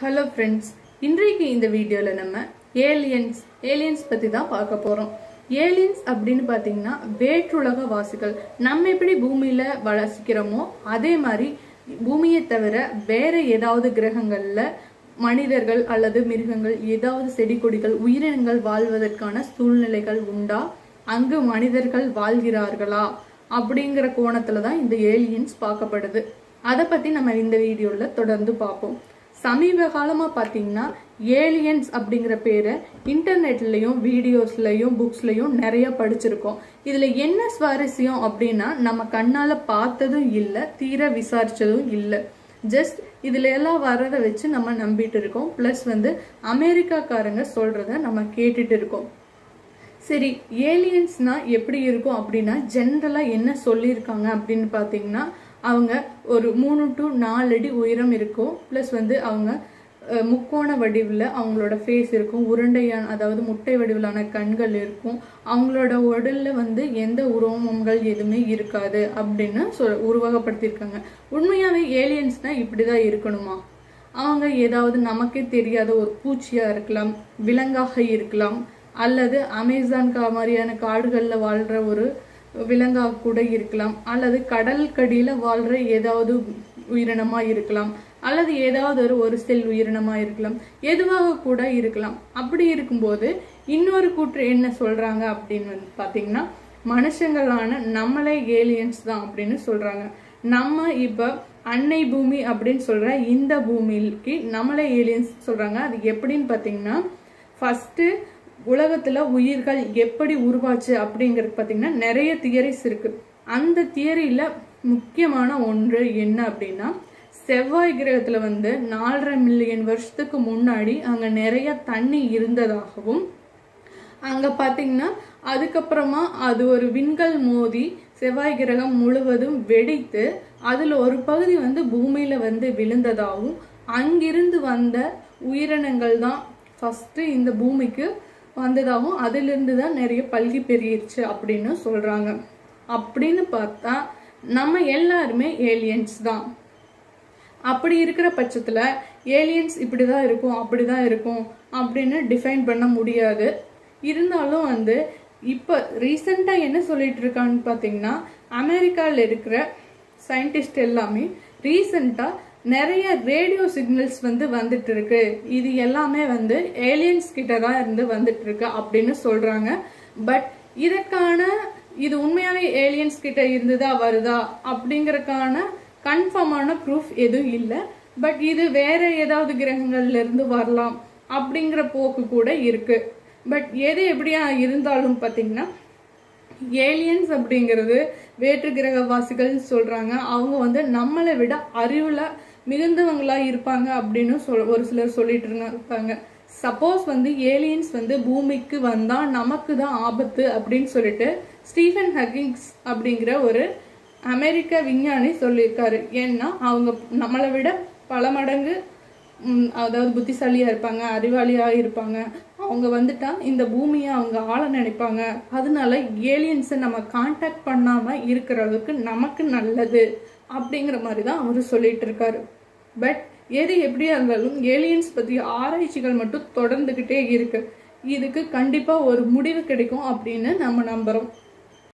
Hello friends இன்றைக்கு இந்த வீடியோவில் நம்ம ஏலியன்ஸ் ஏலியன்ஸ் பற்றி தான் பார்க்க போகிறோம் ஏலியன்ஸ் அப்படின்னு பார்த்தீங்கன்னா வேற்றுலக வாசிகள். நம்ம எப்படி பூமியில் வசிக்கிறோமோ அதே மாதிரி பூமியை தவிர வேற ஏதாவது கிரகங்களில் மனிதர்கள் அல்லது மிருகங்கள் ஏதாவது செடி கொடிகள் உயிரினங்கள் வாழ்வதற்கான சூழ்நிலைகள் உண்டா? அங்கு மனிதர்கள் வாழ்கிறார்களா? அப்படிங்கிற கோணத்துல தான் இந்த ஏலியன்ஸ் பார்க்கப்படுது. அதை பத்தி நம்ம இந்த வீடியோல தொடர்ந்து பார்ப்போம். சமீப காலமாக பார்த்தீங்கன்னா ஏலியன்ஸ் அப்படிங்கிற பேரை இன்டர்நெட்லேயும் வீடியோஸ்லையும் புக்ஸ்லையும் நிறைய படிச்சிருக்கோம். இதில் என்ன சுவாரஸ்யம் அப்படின்னா நம்ம கண்ணால் பார்த்ததும் இல்லை தீர விசாரித்ததும் இல்லை. ஜஸ்ட் இதில் எல்லாம் வர்றதை வச்சு நம்ம நம்பிட்டு இருக்கோம். ப்ளஸ் வந்து அமெரிக்காக்காரங்க சொல்கிறத நம்ம கேட்டுட்டு இருக்கோம். சரி ஏலியன்ஸ்னால் எப்படி இருக்கும் அப்படின்னா ஜென்ரலாக என்ன சொல்லியிருக்காங்க அப்படின்னு பார்த்தீங்கன்னா அவங்க ஒரு மூணு டு நாலு அடி உயரம் இருக்கும். ப்ளஸ் வந்து அவங்க முக்கோண வடிவில் அவங்களோட ஃபேஸ் இருக்கும். உருண்டையான அதாவது முட்டை வடிவிலான கண்கள் இருக்கும். அவங்களோட உடலில் வந்து எந்த உரோமங்கள் எதுவுமே இருக்காது அப்படின்னு சொல் உருவகப்படுத்தியிருக்காங்க. உண்மையாகவே ஏலியன்ஸ்னா இப்படி தான் இருக்கணுமா? அவங்க ஏதாவது நமக்கே தெரியாத ஒரு பூச்சியாக இருக்கலாம் விலங்காக இருக்கலாம் அல்லது அமேசான் கா மாதிரியான காடுகளில் வாழ்கிற ஒரு விலங்காக கூட இருக்கலாம் அல்லது கடல் வாழ்கிற ஏதாவது உயிரினமாக இருக்கலாம் அல்லது ஏதாவது ஒரு ஒரு செல் உயிரினமாக இருக்கலாம் எதுவாக கூட இருக்கலாம். அப்படி இருக்கும்போது இன்னொரு கூற்று என்ன சொல்கிறாங்க அப்படின்னு வந்து மனுஷங்களான நம்மளே ஏலியன்ஸ் தான் அப்படின்னு சொல்கிறாங்க நம்ம இப்போ அன்னை பூமி அப்படின்னு சொல்கிற இந்த பூமிக்கு நம்மளே ஏலியன்ஸ் சொல்கிறாங்க அது எப்படின்னு பார்த்தீங்கன்னா ஃபஸ்ட்டு உலகத்துல உயிர்கள் எப்படி உருவாச்சு அப்படிங்கிறது பாத்தீங்கன்னா நிறைய தியரிஸ் இருக்கு. அந்த தியரியில முக்கியமான ஒன்று என்ன அப்படின்னா செவ்வாய் கிரகத்துல வந்து நாலரை மில்லியன் வருஷத்துக்கு முன்னாடி அங்க நிறைய தண்ணி இருந்ததாகவும் அங்க பாத்தீங்கன்னா அதுக்கப்புறமா அது ஒரு விண்கல் மோதி செவ்வாய் கிரகம் முழுவதும் வெடித்து அதுல ஒரு பகுதி வந்து பூமியில வந்து விழுந்ததாகவும் அங்கிருந்து வந்த உயிரினங்கள் தான் ஃபர்ஸ்ட் இந்த பூமிக்கு வந்ததாகவும் அதிலிருந்து தான் நிறைய பல்கி பெருகிருச்சு அப்படின்னு சொல்கிறாங்க அப்படின்னு பார்த்தா நம்ம எல்லாருமே ஏலியன்ஸ் தான். அப்படி இருக்கிற பட்சத்தில் ஏலியன்ஸ் இப்படி தான் இருக்கும் அப்படி தான் இருக்கும் அப்படின்னு டிஃபைன் பண்ண முடியாது. இருந்தாலும் வந்து இப்போ ரீசெண்டாக என்ன சொல்லிட்டு இருக்கான்னு பார்த்தீங்கன்னா அமெரிக்காவில் இருக்கிற சயின்டிஸ்ட் எல்லாமே ரீசெண்டாக நிறைய ரேடியோ சிக்னல்ஸ் வந்து வந்துட்டு இருக்கு இது எல்லாமே வந்து ஏலியன்ஸ் கிட்ட தான் இருந்து வந்துட்டு இருக்கு அப்படின்னு சொல்றாங்க. பட் இதற்கான இது உண்மையாவே ஏலியன்ஸ் கிட்ட இருந்துதா வருதா அப்படிங்கறக்கான கன்ஃபார்மான ப்ரூஃப் எதுவும் இல்லை. பட் இது வேற ஏதாவது கிரகங்கள்ல இருந்து வரலாம் அப்படிங்கிற போக்கு கூட இருக்கு. பட் எது எப்படியா இருந்தாலும் பார்த்தீங்கன்னா ஏலியன்ஸ் அப்படிங்கிறது வேற்று கிரகவாசிகள்னு சொல்றாங்க. அவங்க வந்து நம்மளை விட அறிவுல மிகுந்தவங்களா இருப்பாங்க அப்படின்னு சொல் ஒரு சிலர் சொல்லிட்டு இருக்காங்க. சப்போஸ் வந்து ஏலியன்ஸ் வந்து பூமிக்கு வந்தா நமக்கு தான் ஆபத்து அப்படின்னு சொல்லிட்டு ஸ்டீஃபன் ஹக்கிங்ஸ் அப்படிங்கிற ஒரு அமெரிக்க விஞ்ஞானி சொல்லியிருக்காரு. ஏன்னா அவங்க நம்மளை விட பல மடங்கு அதாவது புத்திசாலியாக இருப்பாங்க அறிவாளியாக இருப்பாங்க. அவங்க வந்துட்டா இந்த பூமியை அவங்க ஆள நினைப்பாங்க. அதனால ஏலியன்ஸை நம்ம காண்டாக்ட் பண்ணாமல் இருக்கிற அளவுக்கு நமக்கு நல்லது அப்படிங்கிற மாதிரி தான் அவர் சொல்லிட்டு இருக்காரு. பட் எது எப்படியா இருந்தாலும் ஏலியன்ஸ் பற்றி ஆராய்ச்சிகள் மட்டும் தொடர்ந்துக்கிட்டே இருக்குது இதுக்கு கண்டிப்பாக ஒரு முடிவு கிடைக்கும் அப்படின்னு நம்ம நம்புகிறோம்